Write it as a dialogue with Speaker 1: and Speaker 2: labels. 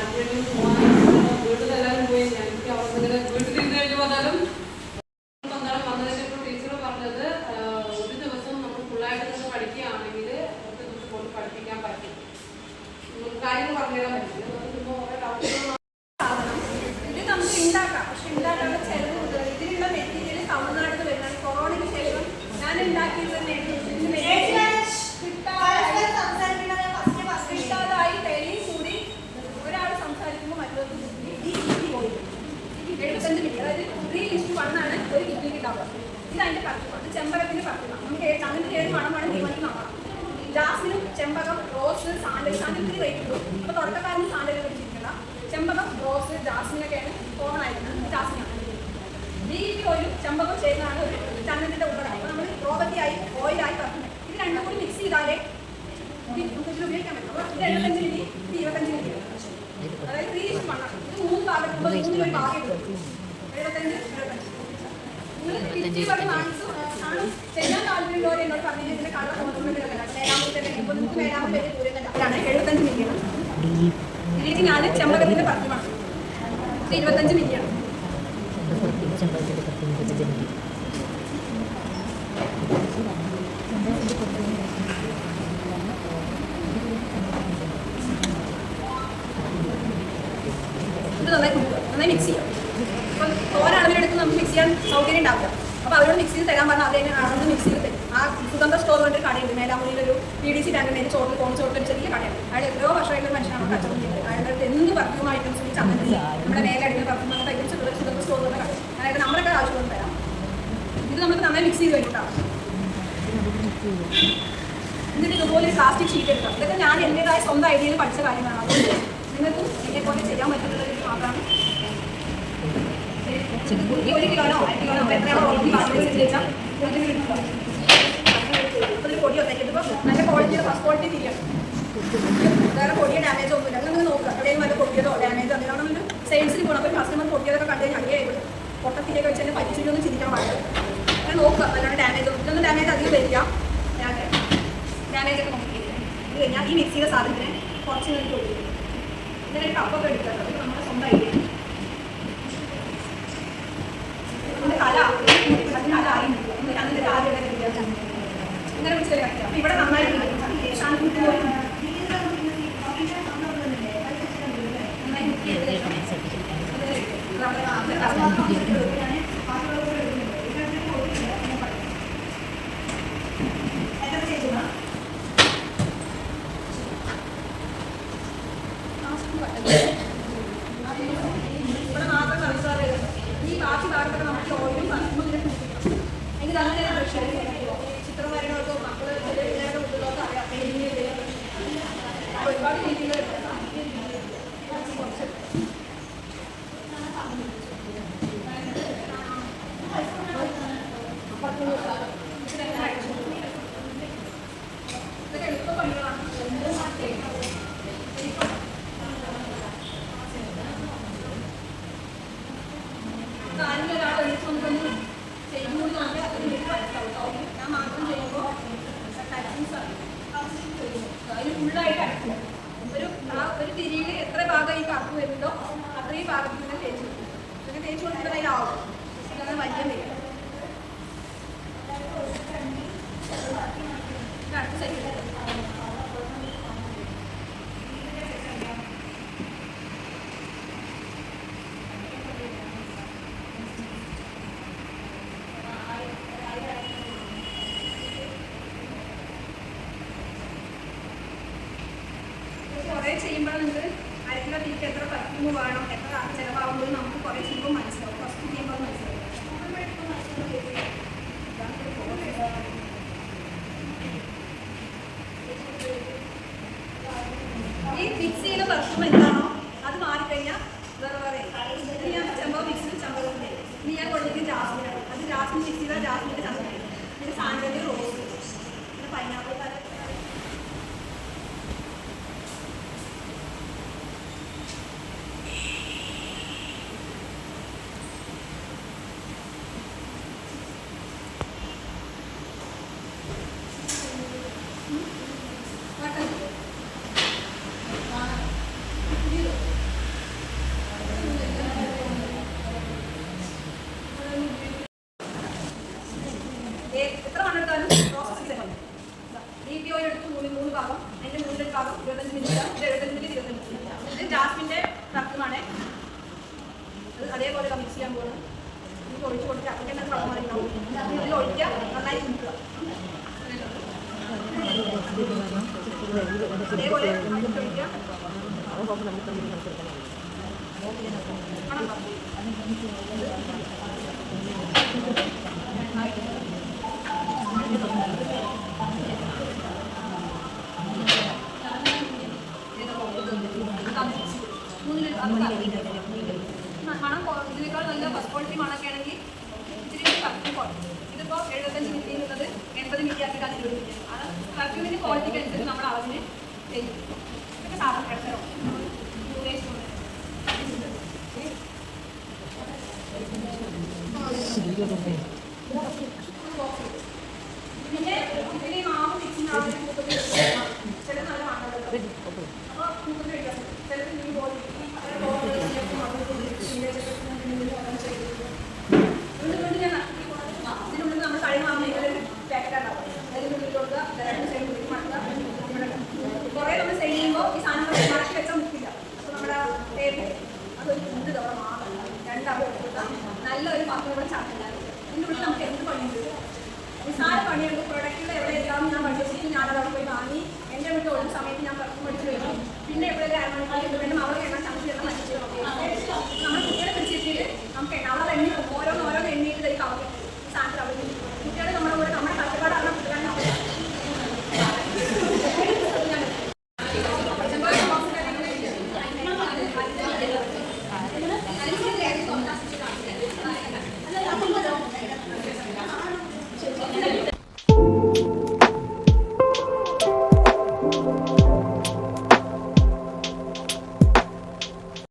Speaker 1: താല്പര്യം പോകാൻ വീട്ടിൽ പോയി ഞാൻ എനിക്ക് അവിടെ ഇങ്ങനെ വീട്ടിൽ ഇരുന്ന് കഴിഞ്ഞ് വന്നാലും ടീച്ചർ പറഞ്ഞത് ഒരു ദിവസം നമ്മൾ ഫുള്ളായിട്ട് നിന്ന് പഠിക്കുകയാണെങ്കിൽ നമുക്ക് കൊണ്ട് പഠിപ്പിക്കാൻ പറ്റും കാര്യങ്ങൾ പറഞ്ഞുതരാൻ പറ്റില്ല ഏ- അങ്ങനത്തെ ഏത് മണം ജാസ്മിനും ചെമ്പകം റോസ് സാൻഡൽ സാൻഡലിന് റേറ്റ് കിട്ടും അപ്പോൾ തുടക്കക്കാരന് സാൻഡൽ പിടിച്ചിരിക്കുന്ന ചെമ്പകം റോസ് ജാസ്മിനൊക്കെയാണ് കോമൺ ആയിരുന്നത് ജാസ്മിനാണ്. ഈ ഓയിലും ചെമ്പകം ചെയ്യുന്നതാണ് ഒരു ചന്ദനത്തിന്റെ ഉപകരണം അപ്പോൾ നമ്മൾ റോബത്തിയായി ഓയിലായി പറഞ്ഞത് ഇത് രണ്ടും കൂടി മിക്സ് ചെയ്താലേ ഇതിൽ ഉപയോഗിക്കാൻ പറ്റും. അപ്പോൾ ഇത് എഴുപത്തഞ്ച് മില്ലി ഇത് ഇരുപത്തഞ്ച് മില്ലി. അതായത് ത്രീ ഇഷ്ടം മണ്ണാണ്. ഇത് മൂന്ന് ഭാഗം മൂന്നിൽ ഭാഗം എഴുപത്തഞ്ച് ഇരുപത്തഞ്ച്. നിങ്ങൾ ഫിഫ്റ്റി വരെ വാങ്ങിച്ചു ആണ് ചെയ്യാൻ താല്പര്യമുള്ളവർ എന്നോട് പറഞ്ഞിട്ട് ഇതിന്റെ കളർ തോന്നുന്നുണ്ട് നമുക്ക് സൗകര്യം ഉണ്ടാവില്ല. അപ്പോൾ അവരോട് മിക്സിയിൽ തരാൻ പറഞ്ഞാൽ അതേ ആണെന്ന് മിക്സ് തരും ആ സുഗന്ധ സ്റ്റോർ കൊണ്ട് കടയുണ്ട്. മേലാമുറിയിൽ പി ഡി സി ടാങ്കിന്റെ ചോട്ടിൽ കോൺ ഒരു ചെറിയ കടയാണ് അയാൾ എത്രയോ വർഷമായിട്ട് മനുഷ്യനാണ് കച്ചവടം ചെയ്യുന്നത്. അയാളുടെ എന്ത് പെർഫ്യൂം ഐറ്റംസ് ചമ്മന്തി നമ്മുടെ മേലടിക്കുന്ന പെർഫ്യൂം അങ്ങനത്തെ ഐറ്റംസ് സുഗന്ധ സ്റ്റോർ തന്നെ കട അതായത് നമ്മളൊക്കെ ആവശ്യം തരാം ഇത് നമുക്ക് നന്നായി മിക്സ് ചെയ്ത് കഴിഞ്ഞിട്ടാണ് എന്നിട്ട് ഇതുപോലെ ഒരു പ്ലാസ്റ്റിക് ഷീറ്റ് എടുക്കാം. ഇതൊക്കെ ഞാൻ എന്റെതായ സ്വന്തം ഐഡിയയിൽ പഠിച്ച കാര്യങ്ങളാണ്. അതുകൊണ്ട് നിങ്ങൾക്കും എന്നെ പോലെ ചെയ്യാൻ പറ്റുന്നത് മാത്രമാണ്. ഒരു കിലോനോ അര കിലോനോ എത്രയാണോ ഓൾറെഡി പറഞ്ഞത് വെച്ചാൽ അതിന് എടുക്കുക. അതിൽ പൊടി ഒത്തേക്ക് ഇതിപ്പോൾ നല്ല ക്വാളിറ്റിയുടെ ഫസ്റ്റ് ക്വാളിറ്റി തിരിയാണ് വേറെ പൊടിയോ ഡാമേജോ ഒന്നുമില്ല അത് നിങ്ങൾ നോക്കുക എവിടെയും വല്ല പൊട്ടിയതോ ഡാമേജോ സെയിൽസിൽ പോകണം അപ്പോൾ കസ്റ്റമർ പൊട്ടിയതൊക്കെ കണ്ടു കഴിഞ്ഞാൽ അടിയായിട്ട് പൊട്ടത്തിലേക്ക് വെച്ച് തന്നെ പറ്റിച്ചൊന്നും ചിന്തിക്കാൻ പാടില്ല. ഞാൻ നോക്കുക അല്ലാണ്ട് ഡാമേജ് ഇതൊന്നും ഡാമേജ് അധികം വരില്ല. ഡാമേജ് ഒക്കെ നോക്കി ഇത് കഴിഞ്ഞാൽ ഈ മിക്സിയുടെ സാധനത്തിന് കുറച്ച് മിനിറ്റ് കൊടുക്കും. ഇങ്ങനെ കപ്പൊക്കെ എടുക്കുക അത് നമ്മുടെ സ്വന്തം ഐഡിയ ഇങ്ങനെ വെച്ച് കളിക്കാം ഇവിടെ നന്നായിട്ട് ഒരുപാട് രീതികൾ കുറച്ച് ഇതൊക്കെ എളുപ്പ പണികളാണ് കാലിൽ ഒരാൾ എഴുതുന്നതൊന്നും ചെയ്യുമ്പോൾ നമുക്ക് അതിന് ഒരു മനസ്സിലാവും ഞാൻ മാത്രം ചെയ്യുമ്പോൾ അതിന് ഫുള്ളായിട്ട് അടക്കും ഒരു ആ ഒരു തിരിയിൽ എത്ര ഭാഗം ഈ കറുപ്പ് വരുന്നുണ്ടോ അത്രയും ഭാഗത്ത് തന്നെ തേച്ച് കൊടുക്കും. പിന്നെ തേച്ച് കൊടുത്തിട്ട് അതിലാവും ഇതാണ് വലിയ വരിക അടുത്ത സൈഡിൽ കുറേ ചെയ്യുമ്പോൾ നിങ്ങൾക്ക് അര തീക്ക് എത്ര പെർഫ്യൂം വേണം എത്ര ചിലവാകുമ്പോൾ നമുക്ക് കുറേ ചെയ്യുമ്പോൾ മനസ്സിലാവും. ഫസ്റ്റ് ചെയ്യുമ്പോൾ മനസ്സിലാവും. ഈ മിക്സ് ചെയ്യുന്ന പെർഫ്യൂം എന്താണോ അത് മാറിക്കഴിഞ്ഞാൽ വേറെ വേറെ ഇത് ഞാൻ ചെമ്പോ മിക്സ് ചെമ്പോ ഇനി ഞാൻ കൊണ്ടിട്ട് ജാസ്മിനാണ്. അത് ജാസ്മിൻ മിക്സ് ചെയ്താൽ ജാസ്മിന്റെ ചന്ദ്രൻ സാങ്കേതിക റോസ് പിന്നെ പൈനാപ്പിൾ പല എത്ര മണ്ണെടുത്താലും പ്രോസസ് ചെയ്യണം ഡി മൂന്ന് മൂന്ന് ഭാഗം അതിന്റെ മൂന്നിൽ ഭാഗം ഇരുപത്തഞ്ച് മിനിറ്റ് ഇത് എഴുപത്തഞ്ച് മിനിറ്റ് ഇരുപത്തഞ്ച് മിനിറ്റ്. ഇത് ജാസ്മിന്റെ തർക്കമാണ്. അത് അതേപോലെ മിക്സ് ചെയ്യാൻ പോകുന്നത് ഇത് ഒഴിച്ച് കൊടുക്കുക അപ്പം തന്നെ കളർ മാറിയിട്ടുണ്ടാവും ഇതിൽ ഒഴിക്കുക നന്നായി നിൽക്കുക അതേപോലെ ഒഴിക്കുക മണം എന്നുള്ളത് എൺപത് വിദ്യാർത്ഥികൾ ഇരുപത് മിനിറ്റ് അത് കറക്റ്റിന്റെ ക്വാളിറ്റിക്ക് അനുസരിച്ച് നമ്മൾ അളവിന് ചെയ്യും. ഇതൊക്കെ സാധാരണ ഇതിൽ ഈ മാവ് മിക്സിന് നല്ല ഒരു പാത്രം കൂടെ ചാക്കുണ്ടായിരുന്നു എന്റെ ഉള്ളിൽ നമുക്ക് എന്ത് പണിയുണ്ട്? നിസ്സാര പണിയുണ്ട്. പ്രൊഡക്റ്റുകൾ എവിടെ എല്ലാം ഞാൻ പഠിച്ചു ഞാൻ അതവിടെ പോയി വാങ്ങി. എന്റെ വീട്ടിൽ ഒരു സമയത്ത് ഞാൻ പുറത്ത് പഠിച്ചു വരും പിന്നെ എവിടെ അരമണിക്കാർ വീണ്ടും അവർ എണ്ണ ചമച്ച് എണ്ണ നശിച്ചു നമ്മൾ കുട്ടികളെ പിടിച്ചിട്ട് നമുക്ക് എണ്ണ. അവർ എണ്ണി ഓരോന്ന് ഓരോന്ന് എണ്ണിയിട്ട് ഒരു കവർ സാധനം അവർ കുട്ടികൾ നമ്മുടെ കൂടെ നമ്മുടെ കഷ്ടപ്പാടാണ് കുട്ടികളെ Thank you.